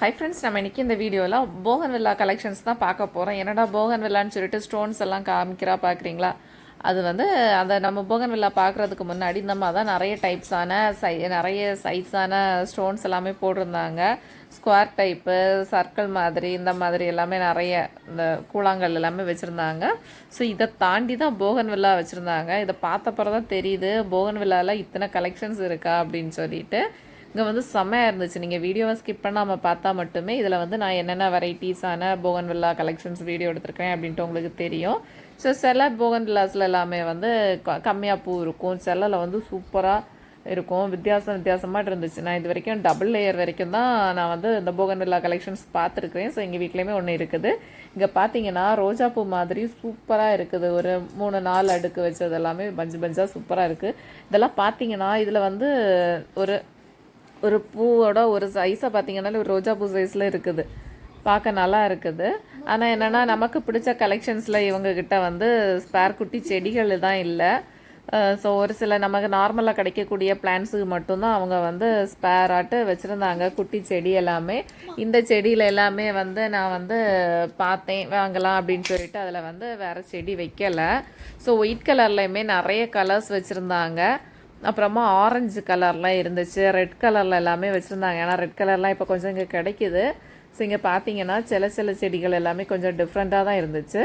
Hi friends நம்ம இன்றைக்கி இந்த வீடியோவில் போகன் வில்லா கலெக்ஷன்ஸ் தான் பார்க்க போகிறோம் என்னடா போகன் வில்லான்னு சொல்லிட்டு ஸ்டோன்ஸ் எல்லாம் காமிக்கிறா பார்க்குறீங்களா? அது வந்து அந்த நம்ம போகன் வில்லா பார்க்குறதுக்கு முன்னாடி நம்ம தான் நிறைய டைப்ஸான சை நிறைய சைஸான ஸ்டோன்ஸ் எல்லாமே போட்டிருந்தாங்க. ஸ்கொயர் டைப்பு சர்க்கிள் மாதிரி இந்த மாதிரி எல்லாமே நிறைய இந்த கூழாங்கல் எல்லாமே வச்சுருந்தாங்க. ஸோ இதை தாண்டி தான் போகன் வில்லா வச்சுருந்தாங்க. இதை பார்த்தப்பறம் தான் தெரியுது போகன் வில்லாவில் இத்தனை கலெக்ஷன்ஸ் இருக்கா அப்படின்னு சொல்லிட்டு. இங்கே வந்து செம்மையாக இருந்துச்சு. நீங்கள் வீடியோவை ஸ்கிப் பண்ணாமல் பார்த்தா மட்டுமே இதில் வந்து நான் என்னென்ன வெரைட்டிஸான போகன் வில்லா கலெக்ஷன்ஸ் வீடியோ எடுத்திருக்கேன் அப்படின்ட்டு உங்களுக்கு தெரியும். ஸோ சில போகன் வில்லாஸில் எல்லாமே வந்து க- கம்மியாக பூ இருக்கும். செல்லில் வந்து சூப்பராக இருக்கும். வித்தியாசம் வித்தியாசமாக இருந்துச்சு. நான் இது வரைக்கும் டபுள் லேயர் வரைக்கும் தான் நான் வந்து இந்த போகன் வில்லா கலெக்ஷன்ஸ் பார்த்துருக்குறேன். ஸோ எங்கள் வீட்லேயுமே ஒன்று இருக்குது. இங்கே பார்த்தீங்கன்னா ரோஜா பூ மாதிரி சூப்பராக இருக்குது. ஒரு மூணு நாலு அடுக்கு வச்சது எல்லாமே பஞ்சு பஞ்சாக சூப்பராக இருக்குது இதெல்லாம் பார்த்தீங்கன்னா இதில் வந்து ஒரு ஒரு பூவோட ஒரு சைஸை பார்த்தீங்கன்னா ஒரு ரோஜா பூ சைஸில் இருக்குது. பார்க்க நல்லா இருக்குது. ஆனால் என்னென்னா நமக்கு பிடிச்ச கலெக்ஷன்ஸில் இவங்கக்கிட்ட வந்து ஸ்பேர் குட்டி செடிகள் தான் இல்லை. ஸோ ஒரு சில நமக்கு நார்மலாக கிடைக்கக்கூடிய பிளான்ஸுக்கு மட்டும்தான் அவங்க வந்து ஸ்பேர் ஆட்டு வச்சுருந்தாங்க. குட்டி செடி எல்லாமே. இந்த செடியில் எல்லாமே வந்து நான் வந்து பார்த்தேன். வாங்கலாம் அப்படின்னு சொல்லிட்டு அதில் வந்து வேறு செடி வைக்கலை. ஸோ ஒயிட் கலர்லையுமே நிறைய கலர்ஸ் வச்சுருந்தாங்க. அப்புறமா ஆரஞ்சு கலர்லாம் இருந்துச்சு. ரெட் கலரில் எல்லாமே வச்சுருந்தாங்க. ஏன்னா ரெட் கலர்லாம் இப்போ கொஞ்சம் இங்கே கிடைக்குது. ஸோ இங்கே பார்த்தீங்கன்னா சில சில செடிகள் எல்லாமே கொஞ்சம் டிஃப்ரெண்ட்டாக தான் இருந்துச்சு.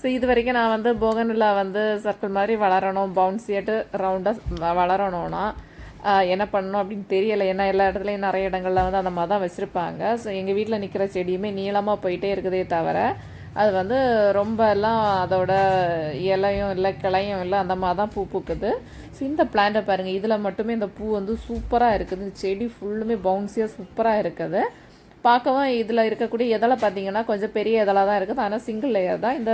ஸோ இது வரைக்கும் நான் வந்து போகனில் வந்து சர்க்கிள் மாதிரி வளரணும் பவுன்சியாட்டு ரவுண்டாக வளரணும்னா என்ன பண்ணணும் அப்படின்னு தெரியலை. ஏன்னா எல்லா இடத்துலையும் நிறைய இடங்கள்ல வந்து அந்த மாதிரி தான் வச்சுருப்பாங்க. ஸோ எங்கள் வீட்டில் நிற்கிற செடியுமே நீளமாக போயிட்டே இருக்குதே தவிர அது வந்து ரொம்ப எல்லாம் அதோட இலையும் இல்லை கிளையும் இல்லை அந்த மாதிரி தான் பூ பூக்குது. ஸோ இந்த பிளான்ட்டை பாருங்கள் இதில் மட்டுமே இந்த பூ வந்து சூப்பராக இருக்குது. இந்த செடி ஃபுல்லுமே பவுன்ஸியாக சூப்பராக இருக்குது. பார்க்கவும் இதில் இருக்கக்கூடிய இதழை பார்த்தீங்கன்னா கொஞ்சம் பெரிய இதழாக தான் இருக்குது. ஆனால் சிங்கிள் லேயர் தான். இந்த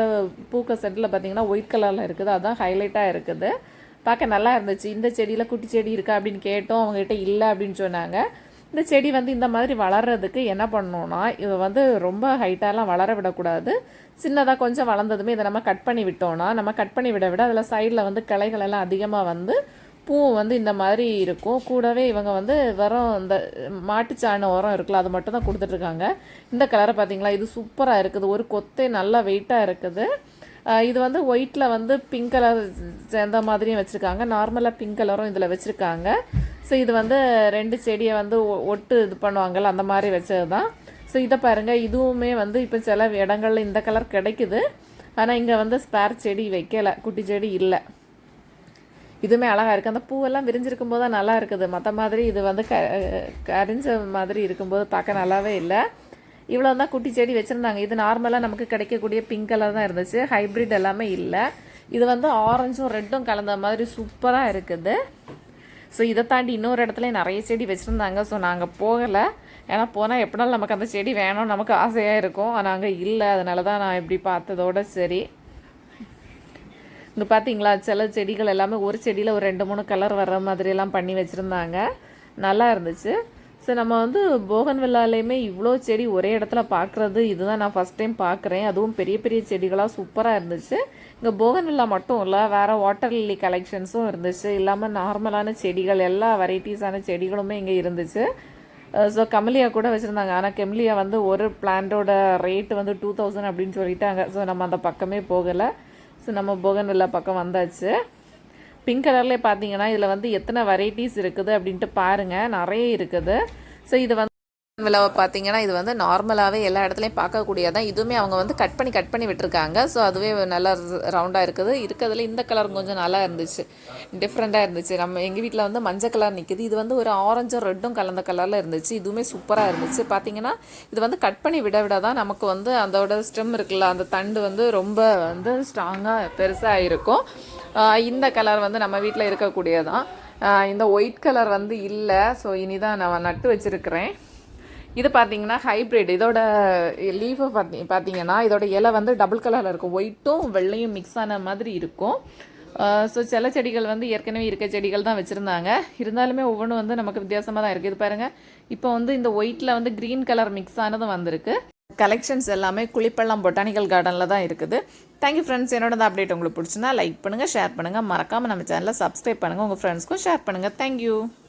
பூக்க செட்டில் பார்த்தீங்கன்னா ஒயிட் கலரில் இருக்குது. அதுதான் ஹைலைட்டாக இருக்குது. பார்க்க நல்லா இருந்துச்சு. இந்த செடியில் குட்டி செடி இருக்கா அப்படின்னு கேட்டோம். அவங்ககிட்ட இல்லை அப்படின்னு சொன்னாங்க. இந்த செடி வந்து இந்த மாதிரி வளர்றதுக்கு என்ன பண்ணணும்னா இது வந்து ரொம்ப ஹைட்டாலாம் வளர விடக்கூடாது. சின்னதாக கொஞ்சம் வளர்ந்ததுமே இதை நம்ம கட் பண்ணி விட்டோம்னா நம்ம கட் பண்ணி விட விட அதில் சைடில் வந்து கிளைகள் எல்லாம் அதிகமாக வந்து பூ வந்து இந்த மாதிரி இருக்கும். கூடவே இவங்க வந்து வெறும் இந்த மாட்டுச்சாண உரம் இருக்குல்ல அது மட்டும் தான் கொடுத்துட்ருக்காங்க. இந்த கலரை பார்த்தீங்களா இது சூப்பராக இருக்குது. ஒரு கொத்தே நல்லா வெயிட்டாக இருக்குது. இது வந்து ஒயிட்டில் வந்து பிங்க் கலர் சேர்ந்த மாதிரியும் வச்சுருக்காங்க. நார்மலாக பிங்க் கலரும் இதில் வச்சுருக்காங்க. ஸோ இது வந்து ரெண்டு செடியை வந்து ஒ- ஒட்டு இது பண்ணுவாங்கல்ல அந்த மாதிரி வச்சது தான் ஸோ இதை பாருங்கள் இதுவுமே வந்து இப்போ சில இடங்கள்ல இந்த கலர் கிடைக்குது. ஆனால் இங்கே வந்து ஸ்பேர் செடி வைக்கலை குட்டி செடி இல்லை. இதுவுமே அழகாக இருக்குது அந்த பூவெல்லாம் விரிஞ்சிருக்கும் போது தான் நல்லா இருக்குது. மற்ற மாதிரி இது வந்து க கரிஞ்ச மாதிரி இருக்கும்போது பார்க்க நல்லாவே இல்லை. இவ்வளோ தான் குட்டி செடி வச்சுருந்தாங்க. இது நார்மலாக நமக்கு கிடைக்கக்கூடிய பிங்க் கலர் தான் இருந்துச்சு. ஹைப்ரிட் எல்லாமே இல்லை. இது வந்து ஆரஞ்சும் ரெட்டும் கலந்த மாதிரி சூப்பராக இருக்குது. ஸோ இதை தாண்டி இன்னொரு இடத்துல நிறைய செடி வச்சுருந்தாங்க. ஸோ நாங்கள் போகலை. ஏன்னா போனால் எப்படினாலும் நமக்கு அந்த செடி வேணும் நமக்கு ஆசையாக இருக்கும். ஆனால் அங்கே இல்லை. அதனால தான் நான் இப்படி பார்த்ததோட சரி. இங்கே பார்த்தீங்களா சில செடிகள் எல்லாமே ஒரு செடியில் ஒரு ரெண்டு மூணு கலர் வர்ற மாதிரி எல்லாம் பண்ணி வச்சுருந்தாங்க. நல்லா இருந்துச்சு. ஸோ நம்ம வந்து போகன் வில்லாலேயுமே இவ்வளோ செடி ஒரே இடத்துல பார்க்குறது இதுதான் நான் ஃபஸ்ட் டைம் பார்க்குறேன் அதுவும் பெரிய பெரிய செடிகளாக சூப்பராக இருந்துச்சு. இங்கே போகன் வில்லா மட்டும் இல்லை வேறு வாட்டர் லில்லி கலெக்ஷன்ஸும் இருந்துச்சு. இல்லாமல் நார்மலான செடிகள் எல்லா வெரைட்டிஸான செடிகளுமே இங்கே இருந்துச்சு. ஸோ கமலியா கூட வச்சுருந்தாங்க. ஆனால் கெம்லியா வந்து ஒரு பிளான்டோட ரேட்டு வந்து டூ தௌசண்ட் அப்படின்னு சொல்லிட்டாங்க. ஸோ நம்ம அந்த பக்கமே போகலை. ஸோ நம்ம போகன்வில்லா பக்கம் வந்தாச்சு. பிங்க் கலர்லேயே பார்த்தீங்கன்னா இதில் வந்து எத்தனை வெரைட்டிஸ் இருக்குது அப்படின்ட்டு பாருங்கள் நிறைய இருக்குது. ஸோ இது வந்து விழாவை பார்த்தீங்கன்னா இது வந்து நார்மலாகவே எல்லா இடத்துலையும் பார்க்கக்கூடியதான் இதுவுமே அவங்க வந்து கட் பண்ணி கட் பண்ணி விட்டுருக்காங்க. ஸோ அதுவே நல்லா ரவுண்டாக இருக்குது. இருக்கிறதுல இந்த கலர் கொஞ்சம் நல்லா இருந்துச்சு. டிஃப்ரெண்ட்டாக இருந்துச்சு. நம்ம எங்கள் வீட்டில் வந்து மஞ்சள் கலர் நிற்கிது இது வந்து ஒரு ஆரஞ்சும் ரெட்டும் கலந்த கலரில் இருந்துச்சு. இதுவுமே சூப்பராக இருந்துச்சு. பார்த்தீங்கன்னா இது வந்து கட் பண்ணி விட விட தான் நமக்கு வந்து அதோட ஸ்டெம் இருக்குல்ல அந்த தண்டு வந்து ரொம்ப வந்து ஸ்ட்ராங்காக பெருசாக இருக்கும். இந்த கலர் வந்து நம்ம வீட்டில் இருக்கக்கூடியதான் இந்த ஒயிட் கலர் வந்து இல்லை. ஸோ இனிதான் நான் நட்டு வச்சுருக்கிறேன். இது பார்த்தீங்கன்னா ஹைப்ரிட் இதோட லீஃபை பார்த்தி பார்த்தீங்கன்னா இதோட இலை வந்து டபுள் கலரில் இருக்கும். ஒயிட்டும் வெள்ளையும் மிக்ஸ் ஆன மாதிரி இருக்கும். ஸோ சில செடிகள் வந்து ஏற்கனவே இருக்க செடிகள் தான் வச்சுருந்தாங்க. இருந்தாலுமே ஒவ்வொன்றும் வந்து நமக்கு வித்தியாசமாக தான் இருக்குது இது பாருங்கள் இப்போ வந்து இந்த ஒயிட்டில் வந்து க்ரீன் கலர் மிக்ஸ் ஆனதும் வந்திருக்கு. கலெக்ஷன்ஸ் எல்லாமே குளிப்பள்ளம் பொட்டானிக்கல் கார்டனில் தான் இருக்குது. தேங்க்யூ ஃப்ரெண்ட்ஸ் என்னோட இந்த அப்டேட் உங்களுக்கு பிடிச்சினா லைக் பண்ணுங்கள் ஷேர் பண்ணுங்கள் மறக்காமல் நம்ம சேனலை சப்ஸ்கிரைப் பண்ணுங்கள் உங்கள் ஃப்ரெண்ட்ஸ்க்கும் ஷேர் பண்ணுங்கள் தேங்க்யூ